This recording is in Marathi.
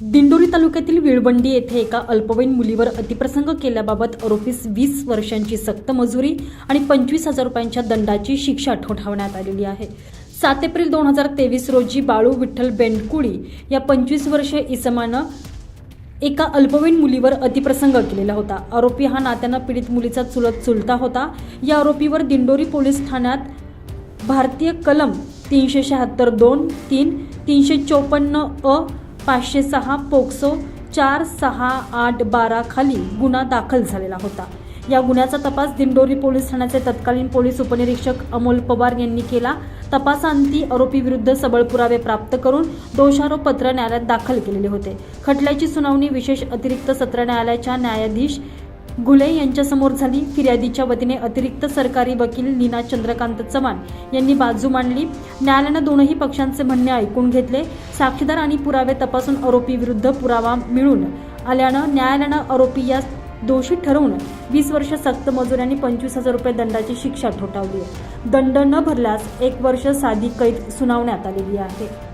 दिंडोरी तालुक्यातील विळवंडी येथे एका अल्पवयीन मुलीवर अतिप्रसंग केल्याबाबत आरोपीस वीस वर्षांची सक्त मजुरी आणि पंचवीस हजार रुपयांच्या दंडाची शिक्षा ठोठावण्यात आलेली आहे. सात एप्रिल दोन हजार तेवीस रोजी बाळू विठ्ठल बेंडकुळी या पंचवीस वर्षे इसमानं एका अल्पवयीन मुलीवर अतिप्रसंग केलेला होता. आरोपी हा नात्यानं पीडित मुलीचा चुलत चुलता होता. या आरोपीवर दिंडोरी पोलीस ठाण्यात भारतीय कलम तीनशे शहात्तर दोन तीन तीनशे चौपन्न अ पाचशे सहा पोक्सो चार सहा आठ बारा खाली गुन्हा दाखल झालेला होता. या गुन्ह्याचा तपास दिंडोरी पोलीस ठाण्याचे तत्कालीन पोलीस उपनिरीक्षक अमोल पवार यांनी केला. तपासांती आरोपीविरुद्ध सबळ पुरावे प्राप्त करून दोषारोप पत्र न्यायालयात दाखल केलेले होते. खटल्याची सुनावणी विशेष अतिरिक्त सत्र न्यायालयाच्या न्यायाधीश घुले यांच्यासमोर झाली. फिर्यादीच्या वतीने अतिरिक्त सरकारी वकील नीना चंद्रकांत चव्हाण यांनी बाजू मांडली. न्यायालयानं दोनही पक्षांचे म्हणणे ऐकून घेतले. साक्षीदार आणि पुरावे तपासून आरोपी विरुद्ध पुरावा मिळून आल्यानं न्यायालयानं आरोपी या दोषी ठरवून वीस वर्ष सक्त मजूर आणि पंचवीस हजार रुपये दंडाची शिक्षा ठोठावली दंड न भरल्यास एक वर्ष साधी कैद सुनावण्यात आलेली आहे.